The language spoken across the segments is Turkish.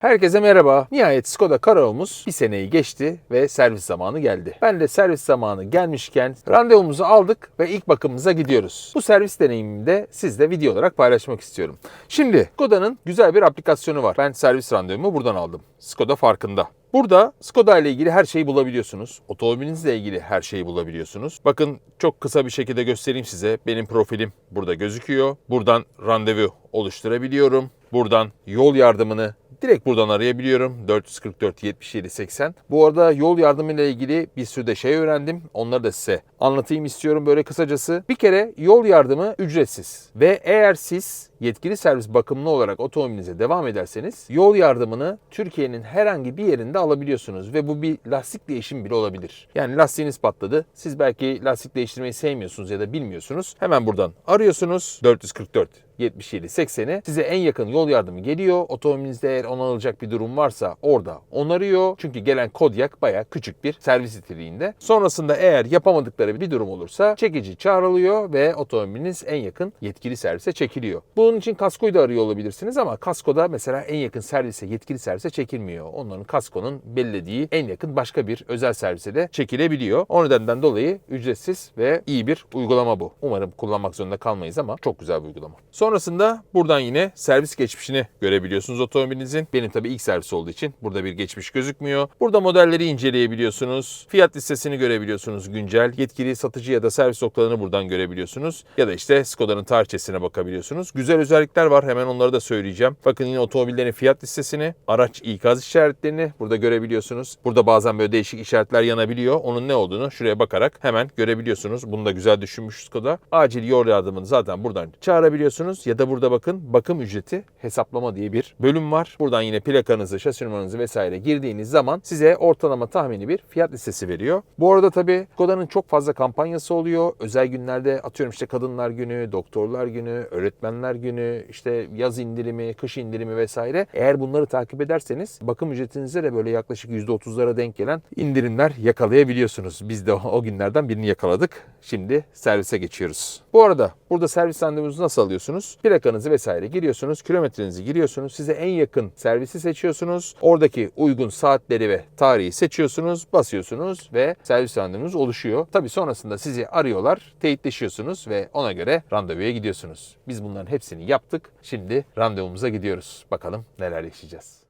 Herkese merhaba. Nihayet Skoda Karaoğlu'muz bir seneyi geçti ve servis zamanı geldi. Ben de servis zamanı gelmişken randevumuzu aldık ve ilk bakımımıza gidiyoruz. Bu servis deneyimimi de sizle video olarak paylaşmak istiyorum. Şimdi Skoda'nın güzel bir aplikasyonu var. Ben servis randevumu buradan aldım. Skoda farkında. Burada Skoda ile ilgili her şeyi bulabiliyorsunuz. Otomobilinizle ilgili her şeyi bulabiliyorsunuz. Bakın çok kısa bir şekilde göstereyim size. Benim profilim burada gözüküyor. Buradan randevu oluşturabiliyorum. Buradan yol yardımını direkt buradan arayabiliyorum. 444 77 80. Bu arada yol yardımıyla ilgili bir sürü de şey öğrendim. Onları da size anlatayım istiyorum böyle kısacası. Bir kere yol yardımı ücretsiz. Ve eğer siz yetkili servis bakımlı olarak otomobilinize devam ederseniz yol yardımını Türkiye'nin herhangi bir yerinde alabiliyorsunuz ve bu bir lastik değişimi bile olabilir. Yani lastiğiniz patladı. Siz belki lastik değiştirmeyi sevmiyorsunuz ya da bilmiyorsunuz. Hemen buradan arıyorsunuz. 444 77 80'e size en yakın yol yardımı geliyor. Otomobilinizde eğer onarılacak bir durum varsa orada onarıyor. Çünkü gelen kodyak baya küçük bir servis niteliğinde. Sonrasında eğer yapamadıkları bir durum olursa çekici çağrılıyor ve otomobiliniz en yakın yetkili servise çekiliyor. Bunun için kaskoyu da arıyor olabilirsiniz ama kaskoda mesela en yakın servise, yetkili servise çekilmiyor. Onların kaskonun belirlediği en yakın başka bir özel servise de çekilebiliyor. O nedenden dolayı ücretsiz ve iyi bir uygulama bu. Umarım kullanmak zorunda kalmayız ama çok güzel bir uygulama. Sonrasında buradan yine servis geçmişini görebiliyorsunuz otomobilinizin. Benim tabii ilk servis olduğu için burada bir geçmiş gözükmüyor. Burada modelleri inceleyebiliyorsunuz. Fiyat listesini görebiliyorsunuz güncel. Yetkili satıcı ya da servis noktalarını buradan görebiliyorsunuz. Ya da işte Skoda'nın tarihçesine bakabiliyorsunuz. Güzel özellikler var. Hemen onları da söyleyeceğim. Bakın yine otomobillerin fiyat listesini, araç ikaz işaretlerini burada görebiliyorsunuz. Burada bazen böyle değişik işaretler yanabiliyor. Onun ne olduğunu şuraya bakarak hemen görebiliyorsunuz. Bunu da güzel düşünmüş Skoda. Acil yol yardımını zaten buradan çağırabiliyorsunuz. Ya da burada bakın bakım ücreti hesaplama diye bir bölüm var. Buradan yine plakanızı, şasi numaranızı vesaire girdiğiniz zaman size ortalama tahmini bir fiyat listesi veriyor. Bu arada tabii Skoda'nın çok fazla kampanyası oluyor. Özel günlerde atıyorum işte kadınlar günü, doktorlar günü, öğretmenler günü, işte yaz indirimi, kış indirimi vesaire. Eğer bunları takip ederseniz bakım ücretinize de böyle yaklaşık %30'lara denk gelen indirimler yakalayabiliyorsunuz. Biz de o, günlerden birini yakaladık. Şimdi servise geçiyoruz. Bu arada burada servis randevunuzu nasıl alıyorsunuz? Plakanızı vesaire giriyorsunuz, kilometrenizi giriyorsunuz. Size en yakın servisi seçiyorsunuz. Oradaki uygun saatleri ve tarihi seçiyorsunuz, basıyorsunuz ve servis randevunuz oluşuyor. Tabii sonrasında sizi arıyorlar, teyitleşiyorsunuz ve ona göre randevuya gidiyorsunuz. Biz bunların hepsini yaptık. Şimdi randevumuza gidiyoruz. Bakalım neler yaşayacağız.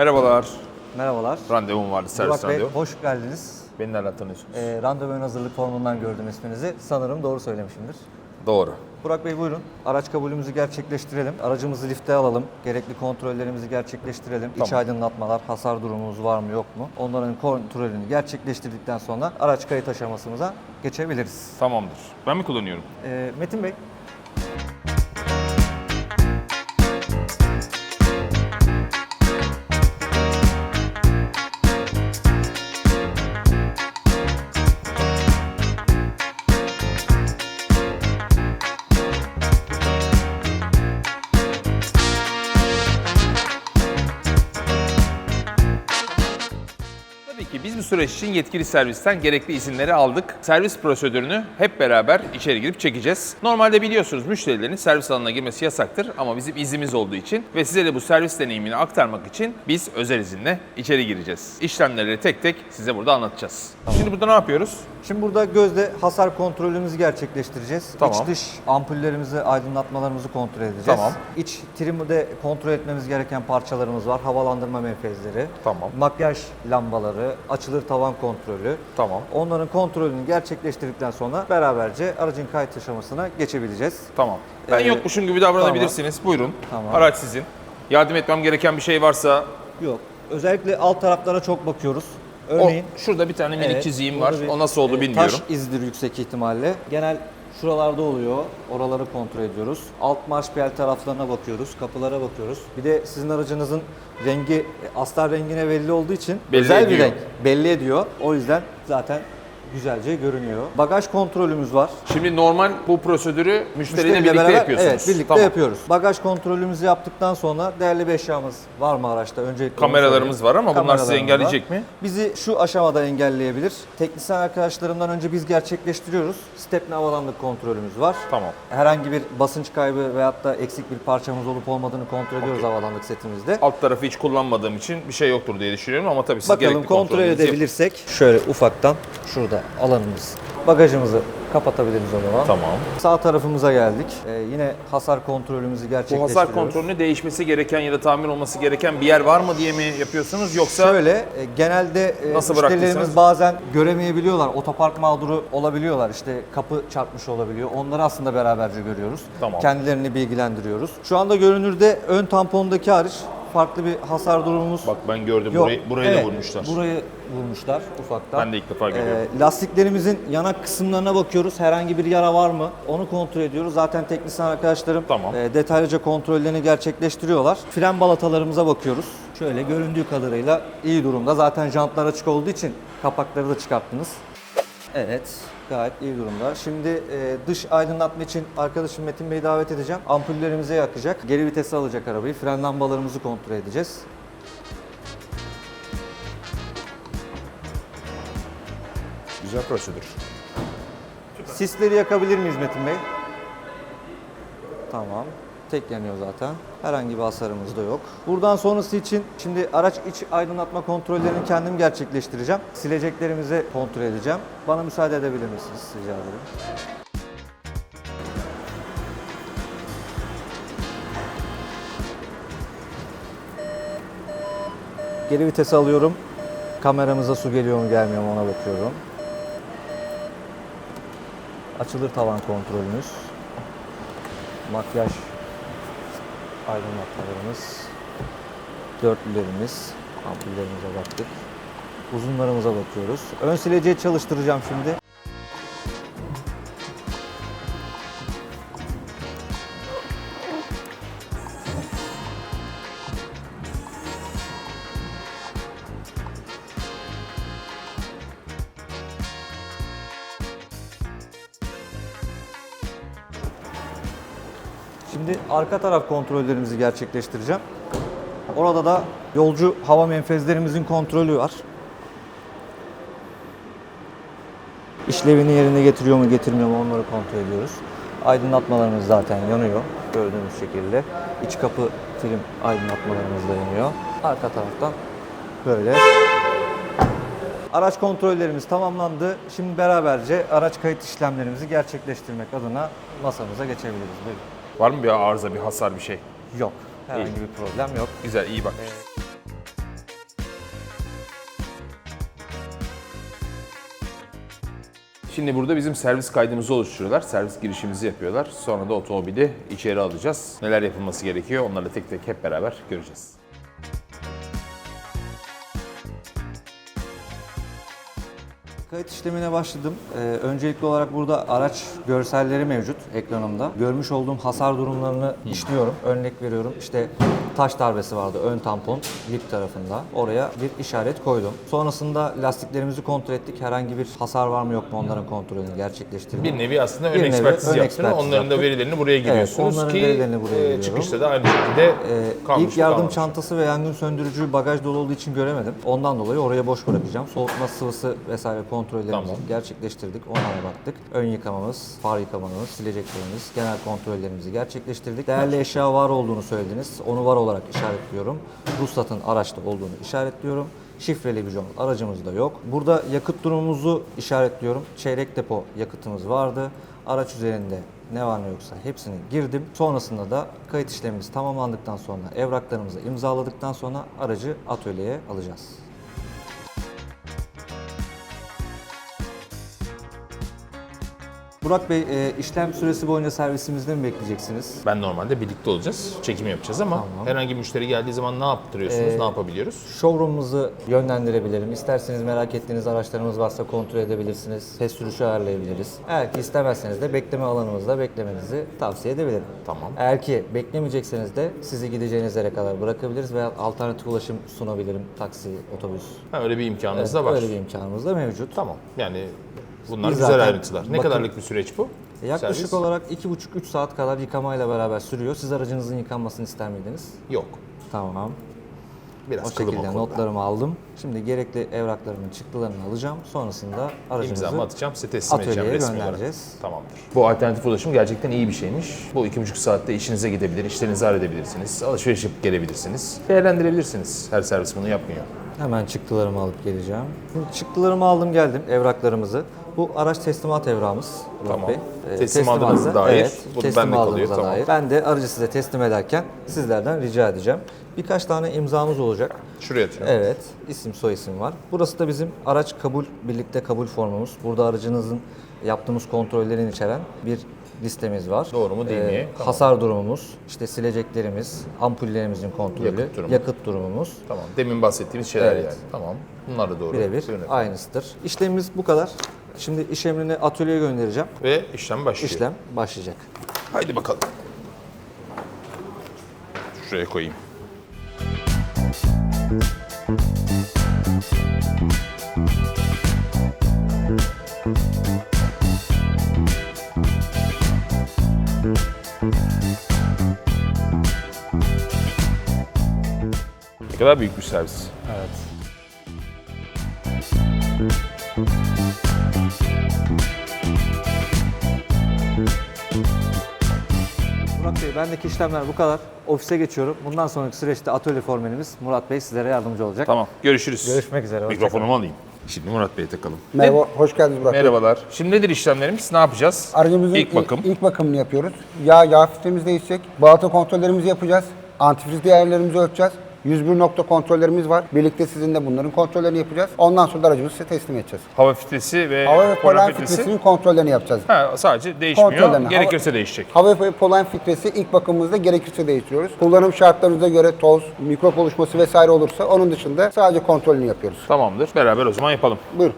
Merhabalar. Merhabalar. Randevum vardı, servis Burak Bey, randevu. hoş geldiniz. Beni nereden tanıyorsunuz? Ee, randevu ön hazırlık formundan gördüm isminizi. Sanırım doğru söylemişimdir. Doğru. Burak Bey buyurun. Araç kabulümüzü gerçekleştirelim. Aracımızı lifte alalım. Gerekli kontrollerimizi gerçekleştirelim. İç Tamam. aydınlatmalar, hasar durumumuz var mı yok mu? Onların kontrolünü gerçekleştirdikten sonra araç kayıt aşamasımıza geçebiliriz. Tamamdır. Ben mi kullanıyorum? Ee, Metin Bey, süreç için yetkili servisten gerekli izinleri aldık. Servis prosedürünü hep beraber içeri girip çekeceğiz. Normalde biliyorsunuz müşterilerin servis alanına girmesi yasaktır ama bizim iznimiz olduğu için ve size de bu servis deneyimini aktarmak için biz özel izinle içeri gireceğiz. İşlemleri tek tek size burada anlatacağız. Şimdi burada ne yapıyoruz? Şimdi burada gözde hasar kontrolümüzü gerçekleştireceğiz. Tamam. İç dış ampullerimizi, aydınlatmalarımızı kontrol edeceğiz. Tamam. İç trimde kontrol etmemiz gereken parçalarımız var. Havalandırma menfezleri, Tamam. makyaj lambaları, açılır tavan kontrolü. Tamam. Onların kontrolünü gerçekleştirdikten sonra beraberce aracın kayıt aşamasına geçebileceğiz. Tamam. Ben Ee, yokmuşum gibi davranabilirsiniz. Buyurun. Tamam. Araç sizin. Yardım etmem gereken bir şey varsa Yok. Özellikle alt taraflara çok bakıyoruz. o, Örneğin şurada bir tane minik Evet, çiziğim var. bir, O nasıl oldu e, bilmiyorum. Taş izdir yüksek ihtimalle. Genel şuralarda oluyor. Oraları kontrol ediyoruz. Alt marş piyel taraflarına bakıyoruz. Kapılara bakıyoruz. Bir de sizin aracınızın rengi e, astar rengine belli olduğu için Belli özel ediyor. bir renk belli ediyor. O yüzden zaten güzelce görünüyor. Bagaj kontrolümüz var. Şimdi normal bu prosedürü müşteriyle birlikte beraber- yapıyorsunuz. Evet, birlikte Tamam. yapıyoruz. Bagaj kontrolümüzü yaptıktan sonra değerli bir eşyamız var mı araçta? Öncelikle onu Kameralarımız var ama bunlar sizi Kameralarımız engelleyecek mi? Bizi şu aşamada engelleyebilir. Teknisyen arkadaşlarımdan önce biz gerçekleştiriyoruz. Stepne havalandık kontrolümüz var. Tamam. Herhangi bir basınç kaybı veyahut da eksik bir parçamız olup olmadığını kontrol ediyoruz havalandık setimizde. Alt tarafı hiç kullanmadığım için bir şey yoktur diye düşünüyorum ama tabii siz Bakalım gerekli kontrol kontrolünüzü yapın. edebilirsek şöyle ufaktan şurada alanımız. Bagajımızı kapatabiliriz o zaman. Tamam. Sağ tarafımıza geldik. Ee, yine hasar kontrolümüzü Bu gerçekleştiriyoruz. hasar kontrolünü değişmesi gereken ya da tamir olması gereken bir yer var mı diye mi yapıyorsunuz yoksa Şöyle e, genelde e, Nasıl müşterilerimiz bıraktıysanız? bazen göremeyebiliyorlar. Otopark mağduru olabiliyorlar. İşte kapı çarpmış olabiliyor. Onları aslında beraberce görüyoruz. Tamam. Kendilerini bilgilendiriyoruz. Şu anda görünürde ön tampondaki hariç farklı bir hasar durumumuz bak ben gördüm yok. burayı, burayı Evet, da vurmuşlar. Burayı vurmuşlar ufaktan. Ben de ilk defa görüyorum. Ee, lastiklerimizin yanak kısımlarına bakıyoruz. Herhangi bir yara var mı? Onu kontrol ediyoruz. Zaten teknisyen arkadaşlarım Tamam. e, detaylıca kontrollerini gerçekleştiriyorlar. Fren balatalarımıza bakıyoruz. Şöyle göründüğü kadarıyla iyi durumda. Zaten jantlar açık olduğu için kapakları da çıkarttınız. Evet, gayet iyi durumda. Şimdi e, dış aydınlatma için arkadaşım Metin Bey'i davet edeceğim. Ampullerimizi yakacak. Geri vitesi alacak arabayı. Fren lambalarımızı kontrol edeceğiz. Güzel prosedür. Sisleri yakabilir miyiz Metin Bey? Tamam. Tek yanıyor zaten. Herhangi bir hasarımız da yok. Buradan sonrası için şimdi araç iç aydınlatma kontrollerini kendim gerçekleştireceğim. Sileceklerimizi kontrol edeceğim. Bana müsaade edebilir misiniz rica ederim. Geri vitesi alıyorum. Kameramıza su geliyor mu gelmiyor mu ona bakıyorum. Açılır tavan kontrolümüz. Makyaj aydınlatmalarımız. Dörtlülerimiz. Ampullerimize baktık. Uzunlarımıza bakıyoruz. Ön sileceği çalıştıracağım şimdi. Arka taraf kontrollerimizi gerçekleştireceğim. Orada da yolcu hava menfezlerimizin kontrolü var. İşlevini yerine getiriyor mu getirmiyor mu onları kontrol ediyoruz. Aydınlatmalarımız zaten yanıyor gördüğünüz şekilde. İç kapı film aydınlatmalarımız da yanıyor. Arka taraftan böyle. Araç kontrollerimiz tamamlandı. Şimdi beraberce araç kayıt işlemlerimizi gerçekleştirmek adına masamıza geçebiliriz. Buyurun. Var mı bir arıza, bir hasar, bir şey? Yok. Herhangi bir problem yok. Güzel, iyi bak. Şimdi burada bizim servis kaydımızı oluşturuyorlar. Servis girişimizi yapıyorlar. Sonra da otomobili içeri alacağız. Neler yapılması gerekiyor onları tek tek hep beraber göreceğiz. Kayıt işlemine başladım. Ee, öncelikli olarak burada araç görselleri mevcut ekranımda. Görmüş olduğum hasar durumlarını işliyorum. Örnek veriyorum. İşte taş darbesi vardı ön tampon lip tarafında. Oraya bir işaret koydum. Sonrasında lastiklerimizi kontrol ettik. Herhangi bir hasar var mı yok mu onların kontrolünü gerçekleştirdim. Bir nevi aslında Bir ön nevi ekspertizi ön yaptınız. ekspertiz Onların da yaptık. verilerini buraya giriyorsunuz onların ki verilerini buraya e, giriyorum. çıkışta da aynı şekilde Ee, kalmış ilk mı, yardım kalmamış mı? çantası ve yangın söndürücü bagaj dolu olduğu için göremedim. Ondan dolayı oraya boş bırakacağım. Soğutma sıvısı vesaire kontrollerimizi Tamam. gerçekleştirdik. Onlara baktık. Ön yıkamamız, far yıkamamız, sileceklerimiz, genel kontrollerimizi gerçekleştirdik. Değerli eşya var olduğunu söylediniz. Onu var olarak işaretliyorum. Ruhsatın araçta olduğunu işaretliyorum. Şifreli bir journal aracımızda yok. Burada yakıt durumumuzu işaretliyorum. Çeyrek depo yakıtımız vardı. Araç üzerinde ne var ne yoksa hepsini girdim. Sonrasında da kayıt işlemimiz tamamlandıktan sonra evraklarımızı imzaladıktan sonra aracı atölyeye alacağız. Burak Bey, e, işlem süresi boyunca servisimizde mi bekleyeceksiniz? Ben normalde birlikte olacağız. Çekim yapacağız ama Tamam. herhangi bir müşteri geldiği zaman ne yaptırıyorsunuz, Ee, ne yapabiliyoruz? Showroom'umuzu yönlendirebilirim. İsterseniz merak ettiğiniz araçlarımız varsa kontrol edebilirsiniz. Test sürüşü ayarlayabiliriz. Eğer ki istemezseniz de bekleme alanımızda beklemenizi tavsiye edebilirim. Tamam. Eğer ki beklemeyecekseniz de sizi gideceğiniz yere kadar bırakabiliriz veya alternatif ulaşım sunabilirim. Taksi, otobüs. Ha, öyle bir imkanınız da var. Öyle bir imkanımız da mevcut. Tamam. Yani Bunlar Biz güzel zaten ayrıntılar. Ne bakın- kadarlık bir süreç bu? Yaklaşık Servis? olarak 2,5-3 saat kadar yıkamayla beraber sürüyor. Siz aracınızın yıkanmasını ister miydiniz? Yok. Tamam. Biraz O kılım şekilde o konuda. notlarımı aldım. Şimdi gerekli evraklarımın çıktılarını alacağım. Sonrasında aracımızı İmzamı atacağım, size teslim edeceğim atölyeye resmi olarak. göndereceğiz. Tamamdır. Bu alternatif ulaşım gerçekten iyi bir şeymiş. Bu iki buçuk saatte işinize gidebilir, işlerinizi halledebilirsiniz, alışveriş yapıp gelebilirsiniz. Değerlendirebilirsiniz. Her servis bunu yapmıyor. Hemen çıktılarımı alıp geleceğim. Şimdi çıktılarımı aldım geldim evraklarımızı. Bu araç teslimat evrağımız Murat Tamam. Bey. Ee, Teslim teslimatı- aldığınıza dair. Evet, Bu teslim bende kalıyor, aldığımıza tamam. dair. Ben de aracı size teslim ederken sizlerden rica edeceğim. Birkaç tane imzamız olacak. Şuraya atıyorum. Evet, isim soy isim var. Burası da bizim araç kabul, birlikte kabul formumuz. Burada aracınızın yaptığımız kontrollerini içeren bir listemiz var. Ee, Doğru mu, değil mi? Tamam. Hasar durumumuz, işte sileceklerimiz, ampullerimizin kontrolü, Yakıt durumu. yakıt durumumuz. Tamam. Demin bahsettiğimiz şeyler Evet. yani. Tamam. Bunlar da doğru. Birebir Buyurun efendim. aynısıdır. İşlemimiz bu kadar. Şimdi iş emrini atölyeye göndereceğim. Ve işlem başlıyor. İşlem başlayacak. Haydi bakalım. Şuraya koyayım. Ne kadar büyük bir servis. Evet. Murat Bey, bendeki işlemler bu kadar. Ofise geçiyorum. Bundan sonraki süreçte atölye formenimiz Murat Bey sizlere yardımcı olacak. Tamam. Görüşürüz. Görüşmek üzere, Mikrofonumu alayım. Şimdi Murat Bey'e takalım. Merhaba, hoş geldiniz Burak Bey. Merhabalar. Şimdi nedir işlemlerimiz? Ne yapacağız? Aracımızın ilk bakım. ilk bakımını yapıyoruz. Yağ, yağ filtremiz değişecek. Balata kontrollerimizi yapacağız. Antifriz değerlerimizi ölçeceğiz. 101 nokta kontrollerimiz var. Birlikte sizinle bunların kontrollerini yapacağız. Ondan sonra da aracımızı size teslim edeceğiz. Hava filtresi ve Hava ve polen polen filtresi. filtresinin kontrollerini yapacağız. Ha, sadece değişmiyor. Kontrollerini. Gerekirse değişecek. Hava ve polen filtresi ilk bakımımızda gerekirse değiştiriyoruz. Kullanım şartlarınıza göre toz, mikrop oluşması vesaire olursa onun dışında sadece kontrolünü yapıyoruz. Tamamdır. Beraber o zaman yapalım. Buyurun.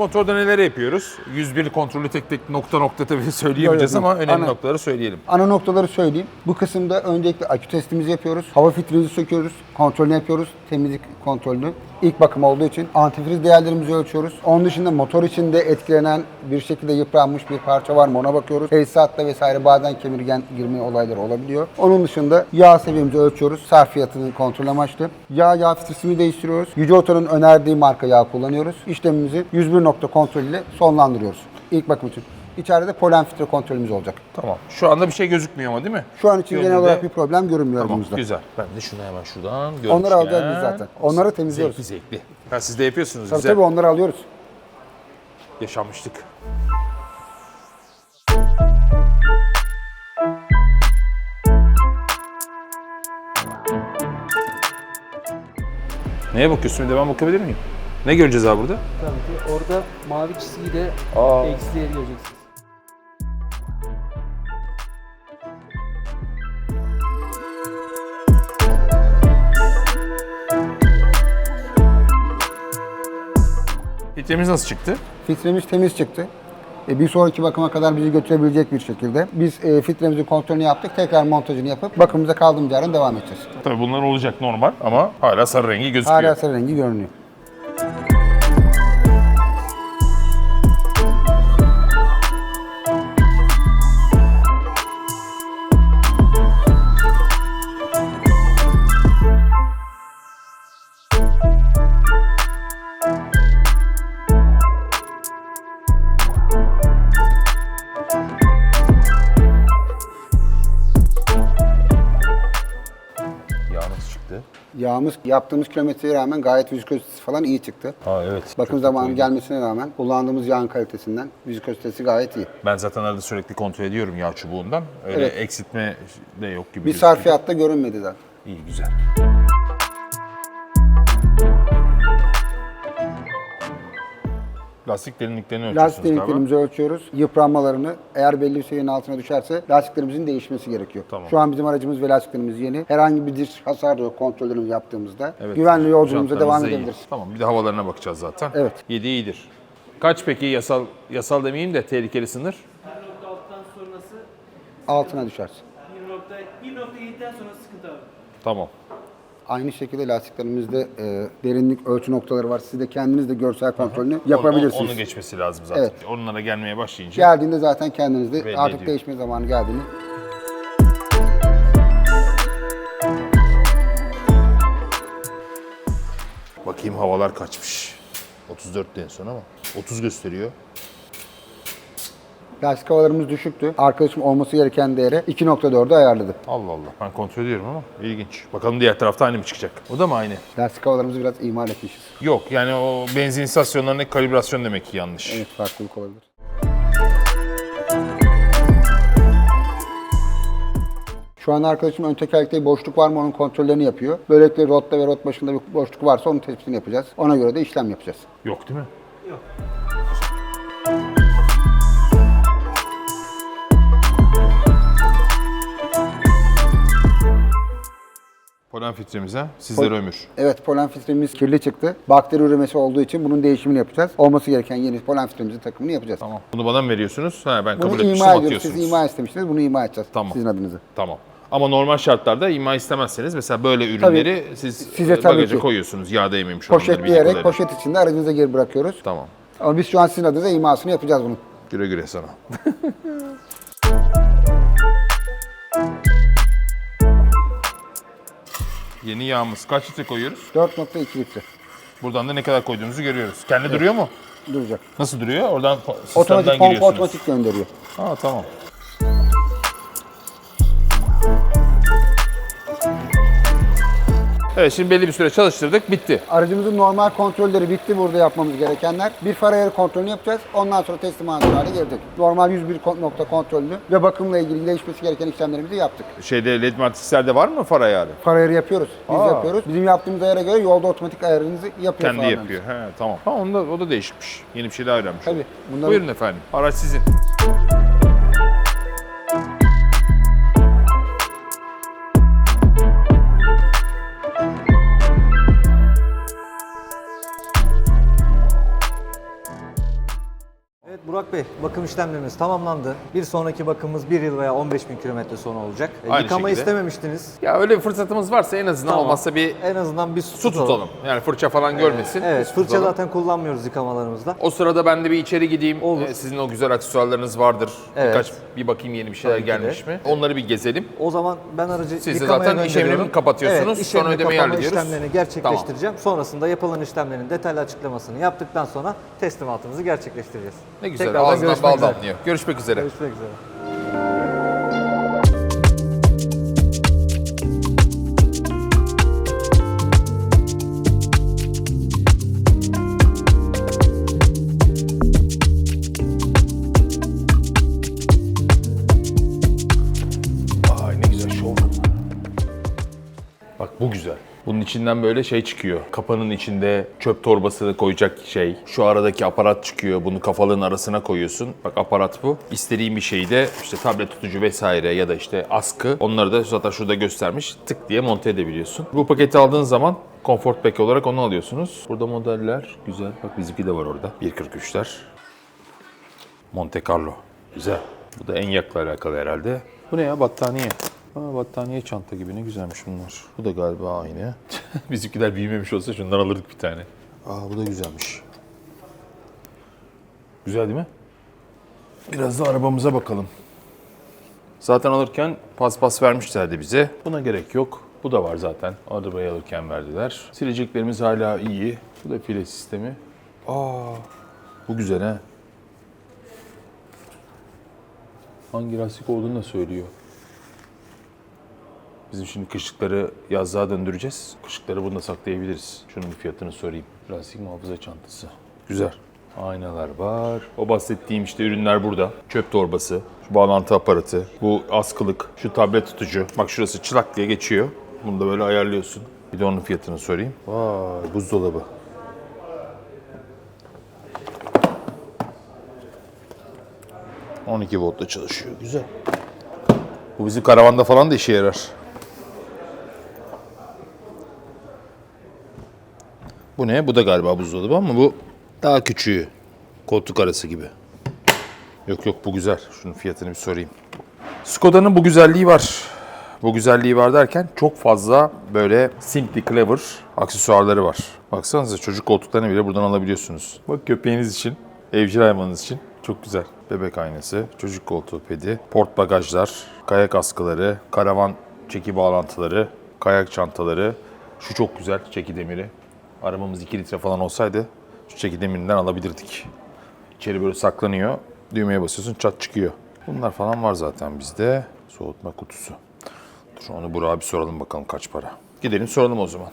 Motorda neler yapıyoruz? 101 kontrolü tek tek nokta nokta tabii söyleyemeyeceğiz ama önemli ana- noktaları söyleyelim. Ana noktaları söyleyeyim. Bu kısımda öncelikle akü testimizi yapıyoruz. Hava filtremizi söküyoruz. Kontrolünü yapıyoruz. Temizlik kontrolünü. İlk bakım olduğu için antifriz değerlerimizi ölçüyoruz. Onun dışında motor içinde etkilenen bir şekilde yıpranmış bir parça var mı ona bakıyoruz. Tesisatta vesaire bazen kemirgen girme olayları olabiliyor. Onun dışında yağ seviyemizi ölçüyoruz. Sarfiyatını kontrol amaçlı. Yağ yağ filtresini değiştiriyoruz. Yüce Oto'nun önerdiği marka yağ kullanıyoruz. İşlemimizi 101 nokta kontrol ile sonlandırıyoruz. İlk bakım için. İçeride polen filtre kontrolümüz olacak. Tamam. Şu anda bir şey gözükmüyor ama değil mi? Şu an için genel Yolunda- olarak bir problem görünmüyor Tamam aracımızda. güzel. Ben de şunu hemen şuradan görmüşken. Onları alacağız biz zaten. Onları temizliyoruz. Zevkli zevkli. Ha, siz de yapıyorsunuz. Tabii güzel. tabii onları alıyoruz. Yaşanmıştık. Neye bakıyorsun? Bir de ben bakabilir miyim? Ne göreceğiz abi burada? Tabii ki orada mavi Aa. eksileri göreceksiniz. Filtremiz nasıl çıktı? Filtremiz temiz çıktı. E, bir sonraki bakıma kadar bizi götürebilecek bir şekilde. Biz e, filtremizin kontrolünü yaptık. Tekrar montajını yapıp bakımımıza kaldığımız yerden devam edeceğiz. Tabii bunlar olacak normal ama hala sarı rengi gözüküyor. Hala sarı rengi görünüyor. Yağımız yaptığımız kilometreye rağmen gayet vizkozitesi falan iyi çıktı. Aa evet. Bakım Çok zamanı gelmesine rağmen kullandığımız yağın kalitesinden vizkozitesi gayet iyi. Ben zaten arada sürekli kontrol ediyorum yağ çubuğundan. Öyle Evet. eksiltme de yok gibi. Bir gözüküyor. sarfiyatta görünmedi zaten. İyi güzel. Lastik derinliklerini ölçüyorsunuz Lastik derinliklerimizi ölçüyoruz. Yıpranmalarını eğer belli bir seviyenin altına düşerse lastiklerimizin değişmesi gerekiyor. Tamam. Şu an bizim aracımız ve lastiklerimiz yeni. Herhangi bir diş hasar yok kontrollerimizi yaptığımızda. Evet. Güvenli yolculuğumuza devam iyi. edebiliriz. Tamam bir de havalarına bakacağız zaten. Evet. 7 iyidir. Kaç peki yasal yasal demeyeyim de tehlikeli sınır? 1.6'dan sonrası Altına düşersin. 1.7'den sonra sıkıntı abi. Tamam. Aynı şekilde lastiklerimizde e, derinlik ölçü noktaları var. Siz de kendiniz de görsel kontrolünü yapabilirsiniz. Onu geçmesi lazım zaten. Evet. Onlara gelmeye başlayınca. Geldiğinde zaten kendiniz de Belli artık ediyor. değişme zamanı geldiğini Bakayım havalar kaçmış. 34 en son ama 30 gösteriyor. Lastik havalarımız düşüktü. Arkadaşım olması gereken değere 2.4'ü ayarladı. Allah Allah. Ben kontrol ediyorum ama ilginç. Bakalım diğer tarafta aynı mı çıkacak? O da mı aynı? Lastik havalarımızı biraz imal etmişiz. Yok yani o benzin istasyonlarındaki kalibrasyon demek ki yanlış. Evet farklılık olabilir. Şu an arkadaşım ön tekerlekte bir boşluk var mı onun kontrollerini yapıyor. Böylelikle rotta ve rot başında bir boşluk varsa onun tespitini yapacağız. Ona göre de işlem yapacağız. Yok değil mi? Polen filtremize sizlere ömür. Evet polen filtremiz kirli çıktı. Bakteri üremesi olduğu için bunun değişimini yapacağız. Olması gereken yeni polen filtremizin takımını yapacağız. Tamam. Bunu bana mı veriyorsunuz? Ha, ben Bunu kabul etmiştim ima ediyoruz. atıyorsunuz. Siz ima istemiştiniz. Bunu ima edeceğiz. Tamam. Sizin adınıza. Tamam. Ama normal şartlarda ima istemezseniz mesela böyle ürünleri siz Size e, tabii bagaja ki. koyuyorsunuz. Yağ değmemiş olanları, Poşetleyerek bildikleri. poşet içinde aracınıza geri bırakıyoruz. Tamam. Ama biz şu an sizin adınıza imasını yapacağız bunun. Güle güle sana. Yeni yağımız. Kaç litre koyuyoruz? 4.2 litre Buradan da ne kadar koyduğumuzu görüyoruz. Kendi duruyor mu? duracak. Nasıl duruyor? Oradan sistemden Otomatik pompa giriyorsunuz. otomatik gönderiyor. Ha tamam. Evet şimdi belli bir süre çalıştırdık. Bitti. Aracımızın normal kontrolleri bitti burada yapmamız gerekenler. Bir far ayarı kontrolünü yapacağız. Ondan sonra teslim hale gelecek. Normal 101 kon- nokta kontrolünü ve bakımla ilgili değişmesi gereken işlemlerimizi yaptık. Şeyde led matrislerde var mı far ayarı? Far ayarı yapıyoruz. Biz Aa. yapıyoruz. Bizim yaptığımız ayara göre yolda otomatik ayarınızı yapıyor Kendi yapıyor. He tamam. Ha onda o da değişikmiş. Yeni bir şey daha öğrenmiş. Tabii, olduk. bunları- Buyurun efendim. Araç sizin. Bakım işlemlerimiz tamamlandı. Bir sonraki bakımımız 1 yıl veya 15 bin kilometre sonra olacak. E, Aynı Yıkama şekilde. istememiştiniz. Ya öyle bir fırsatımız varsa en azından Tamam. olmazsa bir En azından bir su, tutalım. Yani fırça falan görmesin. Evet, Su fırça tutalım. zaten kullanmıyoruz yıkamalarımızda. O sırada ben de bir içeri gideyim. Olur. Ee, Sizin o güzel aksesuarlarınız vardır. Evet. Birkaç bir bakayım yeni bir şeyler Tabii ki de. gelmiş mi? Onları bir gezelim. O zaman ben aracı Siz de yıkamaya zaten iş gönderiyorum. emrini kapatıyorsunuz, Evet, iş sonra emri ödemeyi kapama hallediyoruz. işlemlerini gerçekleştireceğim. Sonrasında yapılan işlemlerin detaylı açıklamasını yaptıktan sonra teslimatımızı gerçekleştireceğiz. Ne güzel. Tekrardan Ağzından görüşmek bal üzere. Görüşmek üzere. Görüşmek üzere. İçinden böyle şey çıkıyor. Kapanın içinde çöp torbası koyacak şey. Şu aradaki aparat çıkıyor. Bunu kafalığın arasına koyuyorsun. Bak aparat bu. İstediğin bir şeyi de işte tablet tutucu vesaire ya da işte askı. Onları da zaten şurada göstermiş. Tık diye monte edebiliyorsun. Bu paketi aldığın zaman Comfort Pack olarak onu alıyorsunuz. Burada modeller güzel. Bak bizimki de var orada. 1.43'ler. Monte Carlo. Güzel. Bu da en yakla alakalı herhalde. Bu ne ya battaniye? Aa, battaniye çanta gibi ne güzelmiş bunlar. Bu da galiba aynı. Bizimkiler büyümemiş olsa şundan alırdık bir tane. Aa bu da güzelmiş. Güzel değil mi? Biraz da arabamıza bakalım. Zaten alırken paspas vermişlerdi bize. Buna gerek yok. Bu da var zaten. Arabayı alırken verdiler. Sileceklerimiz hala iyi. Bu da file sistemi. Aa, bu güzel ha. Hangi lastik olduğunu da söylüyor. Bizim şimdi kışlıkları yazlığa döndüreceğiz. Kışlıkları bunda saklayabiliriz. Şunun fiyatını sorayım. Lastik muhafaza çantası. Güzel. Aynalar var. O bahsettiğim işte ürünler burada. Çöp torbası, şu bağlantı aparatı, bu askılık, şu tablet tutucu. Bak şurası çılak diye geçiyor. Bunu da böyle ayarlıyorsun. Bir de onun fiyatını sorayım. Vay buzdolabı. ...12 voltla çalışıyor. Güzel. Bu bizim karavanda falan da işe yarar. Bu ne? Bu da galiba buzdolabı ama bu daha küçüğü. Koltuk arası gibi. Yok yok bu güzel. Şunun fiyatını bir sorayım. Skoda'nın bu güzelliği var. Bu güzelliği var derken çok fazla böyle Simply Clever aksesuarları var. Baksanıza çocuk koltuklarını bile buradan alabiliyorsunuz. Bak köpeğiniz için, evcil hayvanınız için çok güzel. Bebek aynası, çocuk koltuğu pedi, port bagajlar, kayak askıları, karavan çeki bağlantıları, kayak çantaları. Şu çok güzel çeki demiri. Arabamız 2 litre falan olsaydı şu çeki demirinden alabilirdik. İçeri böyle saklanıyor. Düğmeye basıyorsun çat çıkıyor. Bunlar falan var zaten bizde. Soğutma kutusu. Dur onu Burak'a bir soralım bakalım kaç para. Gidelim soralım o zaman.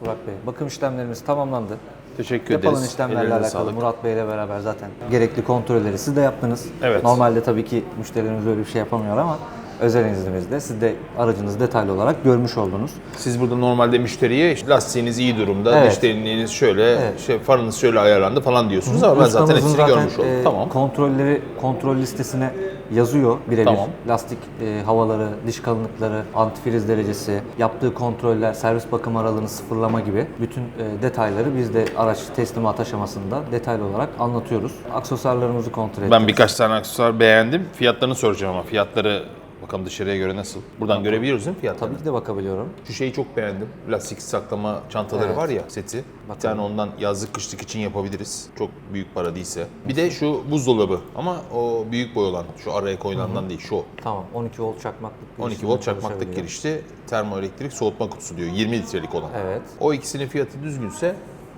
Burak Bey, bakım işlemlerimiz tamamlandı. Teşekkür Yapılan ederiz. işlemlerle Ellerine alakalı sağlık. Murat Bey ile beraber zaten gerekli kontrolleri siz de yaptınız. Evet. Normalde tabii ki müşterilerimiz öyle bir şey yapamıyor ama özel iznimizde siz de aracınızı detaylı olarak görmüş oldunuz. Siz burada normalde müşteriye işte lastiğiniz iyi durumda, Evet. dış derinliğiniz şöyle, Evet. şey, farınız şöyle ayarlandı falan diyorsunuz ama ben zaten Ustamızın hepsini görmüş oldum. e, tamam. Kontrolleri kontrol listesine yazıyor birebir. Tamam. Lastik e, havaları, diş kalınlıkları, antifriz derecesi, yaptığı kontroller, servis bakım aralığını sıfırlama gibi bütün e, detayları biz de araç teslimat aşamasında detaylı olarak anlatıyoruz. Aksesuarlarımızı kontrol ettik. Ben birkaç tane aksesuar beğendim. Fiyatlarını soracağım ama fiyatları bakalım dışarıya göre nasıl? Buradan görebiliyoruz değil mi fiyatları? Tabii ki de bakabiliyorum. Şu şeyi çok beğendim. Lastik saklama çantaları Evet. var ya seti. Bir tane ondan yazlık kışlık için yapabiliriz. Çok büyük para değilse. Bir de şu buzdolabı ama o büyük boy olan. Şu araya koyulandan değil şu. Tamam 12 volt çakmaklık. bir 12 üstünde volt çakmaklık çalışabiliyor. girişli termoelektrik soğutma kutusu diyor. 20 litrelik olan. Evet. O ikisinin fiyatı düzgünse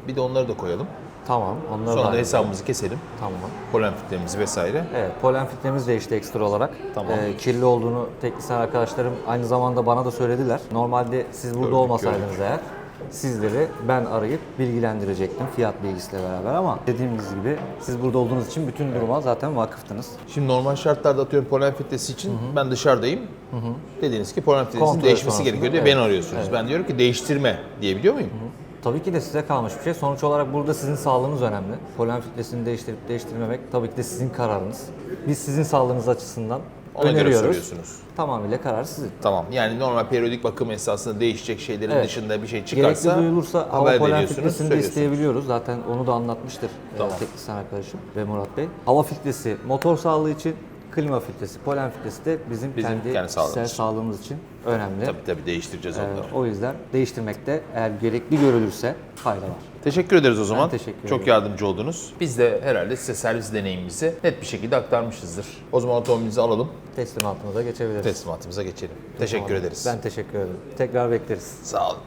bir de onları da koyalım. Tamam onları Sonra da halledelim. hesabımızı keselim. Tamam. Polen filtremizi vesaire. Evet, polen filtremiz değişti ekstra olarak. Tamam. Ee, kirli olduğunu teknisyen arkadaşlarım aynı zamanda bana da söylediler. Normalde siz burada Gördük, olmasaydınız eğer sizleri ben arayıp bilgilendirecektim fiyat bilgisiyle beraber ama dediğimiz gibi siz burada olduğunuz için bütün duruma zaten vakıftınız. Şimdi normal şartlarda atıyorum polen filtresi için ben dışarıdayım. Dediniz ki polen filtresinin Kontrol değişmesi sonrasında, gerekiyor diye evet. beni arıyorsunuz. Ben diyorum ki değiştirme diyebiliyor muyum? Tabii ki de size kalmış bir şey. Sonuç olarak burada sizin sağlığınız önemli. Polen filtresini değiştirip değiştirmemek tabii ki de sizin kararınız. Biz sizin sağlığınız açısından Ona göre öneriyoruz. söylüyorsunuz. Tamamıyla karar sizin. Tamam. Yani normal periyodik bakım esasında değişecek şeylerin Evet. dışında bir şey çıkarsa Gerekli duyulursa hava haber polen veriyorsunuz, filtresini de söylüyorsunuz. isteyebiliyoruz. Zaten onu da anlatmıştır e, Tamam. teknisyen arkadaşım ve Murat Bey. Hava filtresi motor sağlığı için, klima filtresi, polen filtresi de bizim, Bizim kendi, kendi sağlığımız kişisel için. sağlığımız için önemli. Tabii tabii değiştireceğiz E, onları. o yüzden değiştirmekte eğer gerekli görülürse fayda var. Teşekkür ederiz o zaman. teşekkür Çok ederim. yardımcı oldunuz. Biz de herhalde size servis deneyimimizi net bir şekilde aktarmışızdır. O zaman otomobilimizi alalım, Teslimatımıza geçebiliriz. teslimatımıza geçelim. Teşekkür ederiz. Ben teşekkür ederim. Tekrar bekleriz. Sağ olun.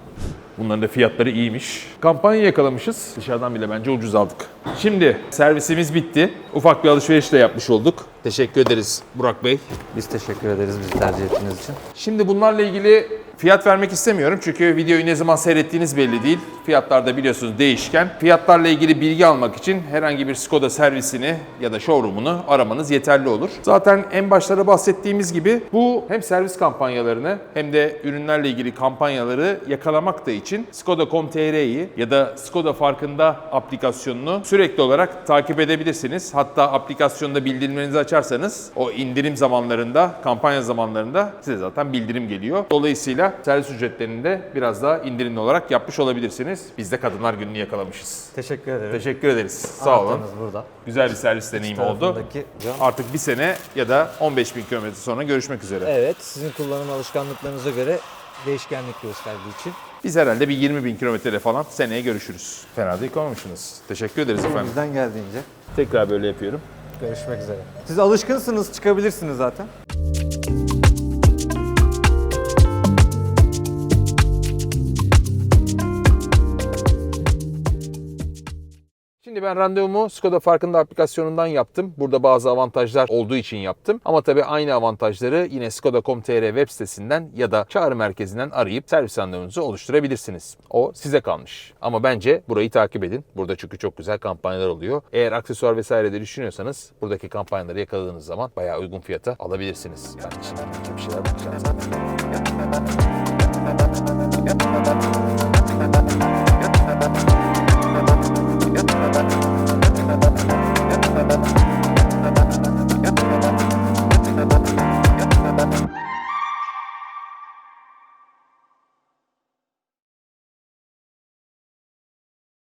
Bunların da fiyatları iyiymiş. Kampanya yakalamışız. Dışarıdan bile bence ucuz aldık. Şimdi servisimiz bitti. Ufak bir alışveriş de yapmış olduk. Teşekkür ederiz Burak Bey. Biz teşekkür ederiz bizi tercih ettiğiniz için. Şimdi bunlarla ilgili fiyat vermek istemiyorum çünkü videoyu ne zaman seyrettiğiniz belli değil. Fiyatlar da biliyorsunuz değişken. Fiyatlarla ilgili bilgi almak için herhangi bir Skoda servisini ya da showroom'unu aramanız yeterli olur. Zaten en başlarda bahsettiğimiz gibi bu hem servis kampanyalarını hem de ürünlerle ilgili kampanyaları yakalamak da için Skoda.com.tr'yi ya da Skoda Farkında aplikasyonunu sürekli olarak takip edebilirsiniz. Hatta aplikasyonda bildirimlerinizi açarsanız o indirim zamanlarında, kampanya zamanlarında size zaten bildirim geliyor. Dolayısıyla servis ücretlerini de biraz daha indirimli olarak yapmış olabilirsiniz. Biz de Kadınlar Günü'nü yakalamışız. Teşekkür ederim. Teşekkür ederiz. Sağ olun. Burada. Güzel bir servis deneyimi oldu. tarafındaki cam. Artık bir sene ya da 15 bin kilometre sonra görüşmek üzere. Evet, sizin kullanım alışkanlıklarınıza göre değişkenlik gösterdiği için Biz herhalde bir 20 bin kilometre falan seneye görüşürüz. Fena da yıkamamışsınız. Teşekkür ederiz efendim. elimizden geldiğince Tekrar böyle yapıyorum. görüşmek üzere. Siz alışkınsınız, çıkabilirsiniz zaten. Şimdi ben randevumu Skoda Farkında aplikasyonundan yaptım. Burada bazı avantajlar olduğu için yaptım. Ama tabii aynı avantajları yine Skoda.com.tr web sitesinden ya da çağrı merkezinden arayıp servis randevunuzu oluşturabilirsiniz. O size kalmış. Ama bence burayı takip edin. Burada çünkü çok güzel kampanyalar oluyor. Eğer aksesuar vesaire de düşünüyorsanız buradaki kampanyaları yakaladığınız zaman bayağı uygun fiyata alabilirsiniz. Ben şimdi bir şeyler bakacağım. Bye.